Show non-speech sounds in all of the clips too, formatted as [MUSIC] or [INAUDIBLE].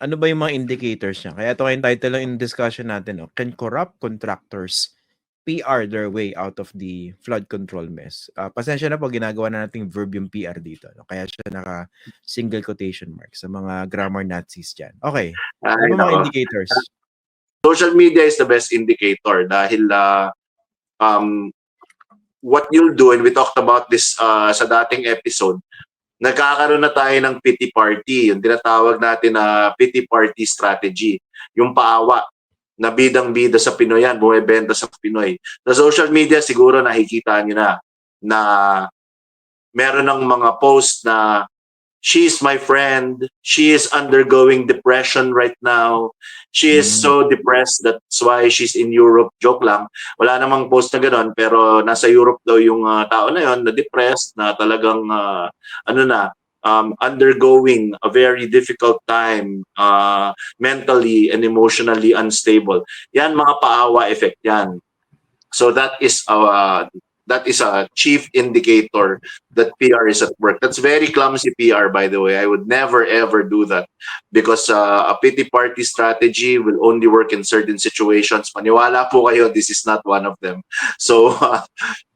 ano ba yung mga indicators niya? Kaya ito yung title ng discussion natin. No? Can corrupt contractors PR their way out of the flood control mess? Uh, pasensya na po, ginagawa na nating verb yung PR dito. No? Kaya siya naka single quotation mark sa mga grammar Nazis dyan. Okay. Ano ba mga indicators? Social media is the best indicator dahil uh, um, what you'll do, and we talked about this uh, sa dating episode, nagkakaroon na tayo ng pity party, yung tinatawag natin na pity party strategy, yung paawa na bidang-bida sa Pinoy yan, bumibenta sa Pinoy. Sa social media, siguro nakikita nyo na na meron ng mga post na she's my friend, she is undergoing depression right now, she is mm. so depressed, that's why she's in Europe. Joke lang. Wala namang post na gano'n, pero nasa Europe daw yung uh, tao na yon na depressed, na talagang, uh, ano na, um, undergoing a very difficult time uh, mentally and emotionally unstable. Yan mga paawa effect yan. So that is uh, that is a chief indicator that PR is at work. That's very clumsy PR, by the way. I would never ever do that because uh, a pity party strategy will only work in certain situations. Maniwala po kayo, this is not one of them. [LAUGHS] So, uh,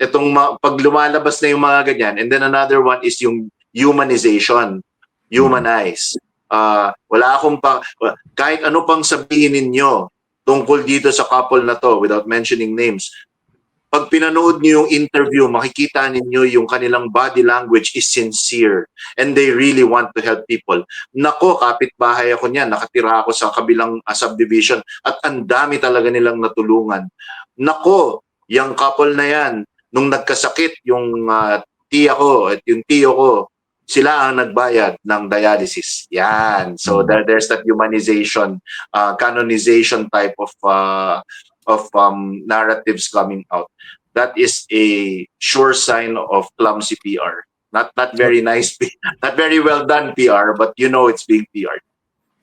itong pag lumalabas na yung mga ganyan, and then another one is yung humanization, humanize. Uh, wala akong pa, kahit ano pang sabihin ninyo tungkol dito sa couple na to without mentioning names, pag pinanood niyo yung interview, makikita ninyo yung kanilang body language is sincere and they really want to help people. Nako, kapitbahay ako niyan, nakatira ako sa kabilang uh, subdivision at ang dami talaga nilang natulungan. Nako, yung couple na yan, nung nagkasakit yung uh, tiya ko at yung tiyo ko, sila ang nagbayad ng dialysis. Yan. So mm-hmm. there, there's that humanization, uh, canonization type of uh, of um, narratives coming out. That is a sure sign of clumsy PR. Not not very nice, [LAUGHS] not very well done PR, but you know it's being PR.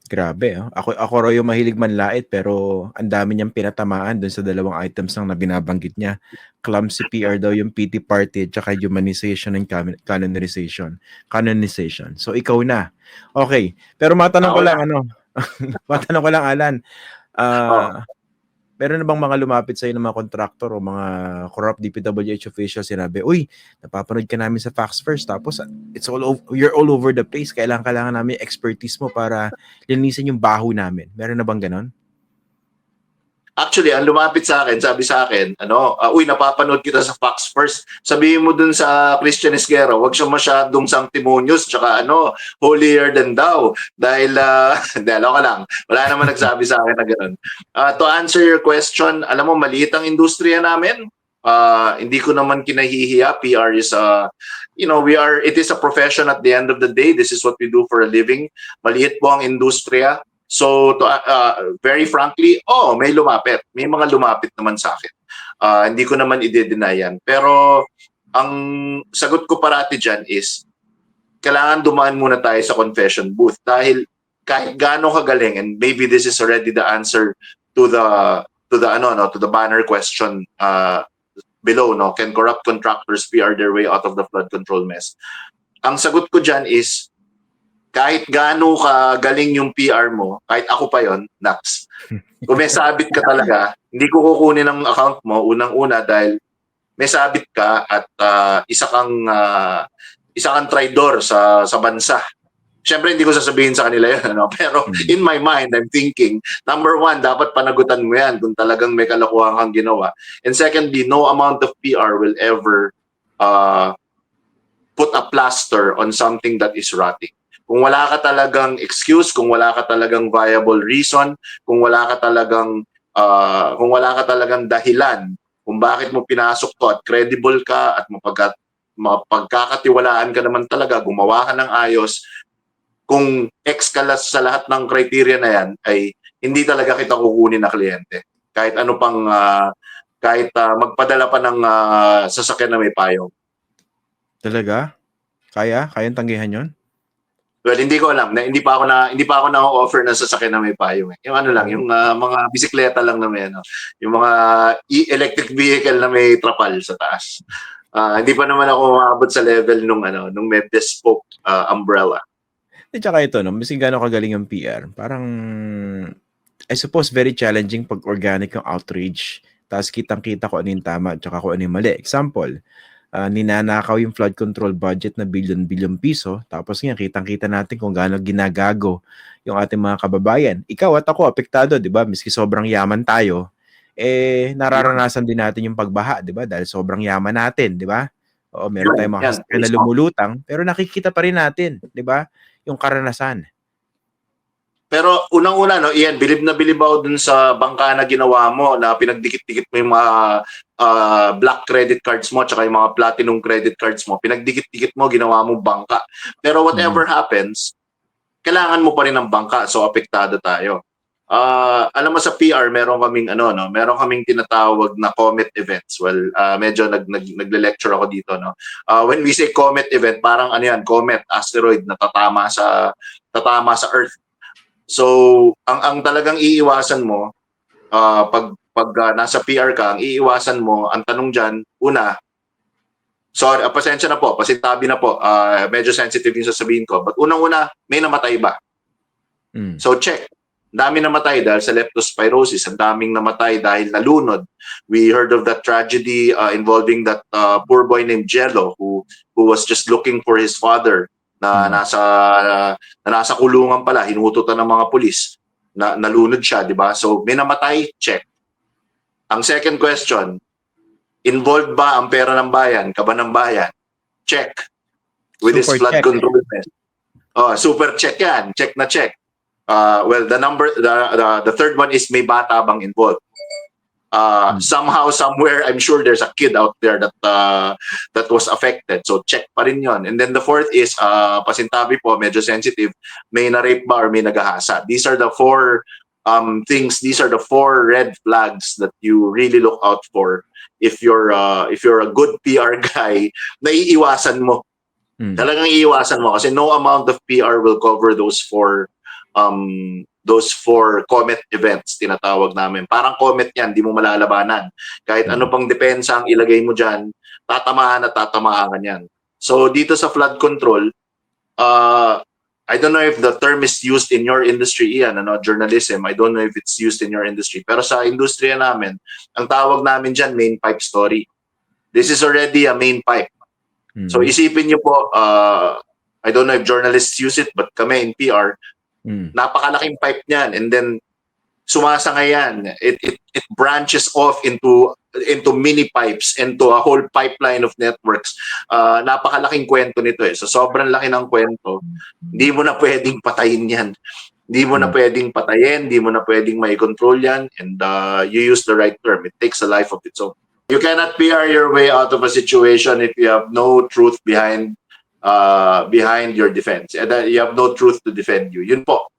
Grabe, oh. Ako ako raw yung mahilig manlait pero ang dami niyang pinatamaan dun sa dalawang items lang na binabanggit niya. Clumsy PR daw yung PT party at saka humanization and canonization. Canonization. So ikaw na. Okay. Pero matanong ko lang ano. [LAUGHS] matanong ko lang Alan. Uh, oh meron na bang mga lumapit sa ng mga contractor o mga corrupt DPWH officials sinabi, uy, napapanood ka namin sa Facts First tapos it's all over, you're all over the place. Kailangan kailangan namin expertise mo para linisin yung baho namin. Meron na bang ganon? Actually, ang lumapit sa akin, sabi sa akin, ano, uh, uy, napapanood kita sa Fox First. Sabihin mo dun sa Christian Esguerra, wag siya masyadong sanctimonious, tsaka ano, holier than thou. Dahil, uh, [LAUGHS] hindi, ka lang. Wala naman nagsabi sa akin na gano'n. Uh, to answer your question, alam mo, maliit ang industriya namin. Uh, hindi ko naman kinahihiya. PR is uh, you know, we are, it is a profession at the end of the day. This is what we do for a living. Maliit po ang industriya. So, to, uh, very frankly, oh, may lumapit. May mga lumapit naman sa akin. Uh, hindi ko naman i-deny yan. Pero, ang sagot ko parati dyan is, kailangan dumaan muna tayo sa confession booth dahil kahit gaano kagaling and maybe this is already the answer to the to the ano no to the banner question uh, below no can corrupt contractors PR their way out of the flood control mess ang sagot ko diyan is kahit gaano ka galing yung PR mo, kahit ako pa yon, Nax, [LAUGHS] kung may sabit ka talaga, hindi ko kukunin ang account mo unang-una dahil may sabit ka at uh, isa kang uh, isa kang traidor sa sa bansa. Siyempre, hindi ko sasabihin sa kanila yun. Ano? [LAUGHS] Pero hmm. in my mind, I'm thinking, number one, dapat panagutan mo yan kung talagang may kalokohan kang ginawa. And secondly, no amount of PR will ever uh, put a plaster on something that is rotting. Kung wala ka talagang excuse, kung wala ka talagang viable reason, kung wala ka talagang uh, kung wala ka talagang dahilan kung bakit mo pinasok to at credible ka at mapagkat mapagkakatiwalaan ka naman talaga, gumawa ka ng ayos, kung ex ka sa lahat ng criteria na yan, ay hindi talaga kita kukunin na kliyente. Kahit ano pang, uh, kahit uh, magpadala pa ng uh, sasakyan na may payong. Talaga? Kaya? Kayang tanggihan yon? Well, hindi ko alam. Na, hindi pa ako na hindi pa ako na offer ng sasakyan na may payong. Eh. Yung ano lang, yung uh, mga bisikleta lang na may ano, yung mga electric vehicle na may trapal sa taas. Uh, hindi pa naman ako umabot sa level nung ano, nung may bespoke uh, umbrella. At saka ito, no, mas gano'n kagaling yung PR, parang, I suppose, very challenging pag organic yung outrage. Tapos kitang-kita ko ano yung tama at saka kung ano yung mali. Example, ah, ninanakaw yung flood control budget na bilyon-bilyon piso. Tapos nga, kitang-kita natin kung gaano ginagago yung ating mga kababayan. Ikaw at ako, apektado, di ba? Miski sobrang yaman tayo, eh, nararanasan din natin yung pagbaha, di ba? Dahil sobrang yaman natin, di ba? Oo, meron tayong mga sasakyan na lumulutang, pero nakikita pa rin natin, di ba? Yung karanasan. Pero unang-una, no, Ian, bilib na bilib ako dun sa bangka na ginawa mo na pinagdikit-dikit mo yung mga ah, black credit cards mo tsaka yung mga platinum credit cards mo. Pinagdikit-dikit mo, ginawa mo bangka. Pero whatever happens, kailangan mo pa rin ng bangka. So, apektado tayo. Ah, alam mo sa PR, meron kaming ano, no, meron kaming tinatawag na comet events. Well, ah, medyo nag, nag nagle-lecture ako dito, no. Ah, when we say comet event, parang ano yan, comet, asteroid na tatama sa tatama sa Earth. So, ang ang talagang iiwasan mo ah, pag pag ah, nasa PR ka, ang iiwasan mo, ang tanong diyan, una, sorry, ah, pasensya na po, pasintabi na po, ah, medyo sensitive yung sasabihin ko. But unang-una, may namatay ba? Mm. So check. Dami namatay dahil sa leptospirosis. Ang daming namatay dahil nalunod. We heard of that tragedy uh, involving that uh, poor boy named Jello who who was just looking for his father na Hmm. nasa na nasa kulungan pala, hinututan ng mga pulis. Na nalunod siya, 'di ba? So may namatay, check. Ang second question, involved ba ang pera ng bayan, kaba ng bayan? Check. With this Super flood check. control measure. Oh, super check yan. Check na check. Uh, well, the number, the, the, the third one is may bata bang involved. Uh, Hmm. Somehow, somewhere, I'm sure there's a kid out there that uh, that was affected. So check pa rin yun. And then the fourth is, uh, pasintabi po, medyo sensitive, may na-rape ba or may nagahasa. These are the four um, things, these are the four red flags that you really look out for if you're uh, if you're a good PR [LAUGHS] guy, naiiwasan mo Mm. talagang iiwasan mo kasi no amount of PR will cover those four um those four comet events tinatawag namin. Parang comet yan, di mo malalabanan. Kahit ano pang depensa ang ilagay mo dyan, tatamaan at tatamaan yan. So dito sa flood control, uh, I don't know if the term is used in your industry, Ian, ano, journalism. I don't know if it's used in your industry. Pero sa industriya namin, ang tawag namin dyan, main pipe story. This is already a main pipe. Mm. So isipin niyo po, uh, I don't know if journalists use it, but kami in PR, Mm. napakalaking pipe niyan and then sumasangay yan. It, it, it branches off into into mini pipes, into a whole pipeline of networks. Uh, napakalaking kwento nito eh. So sobrang laki ng kwento. Hindi mo na pwedeng patayin yan. Hindi mo na Hmm. pwedeng patayin, hindi mo na pwedeng may control yan, and uh, you use the right term. It takes a life of its own. You cannot PR your way out of a situation if you have no truth behind uh, behind your defense. And that you have no truth to defend you. Yun po.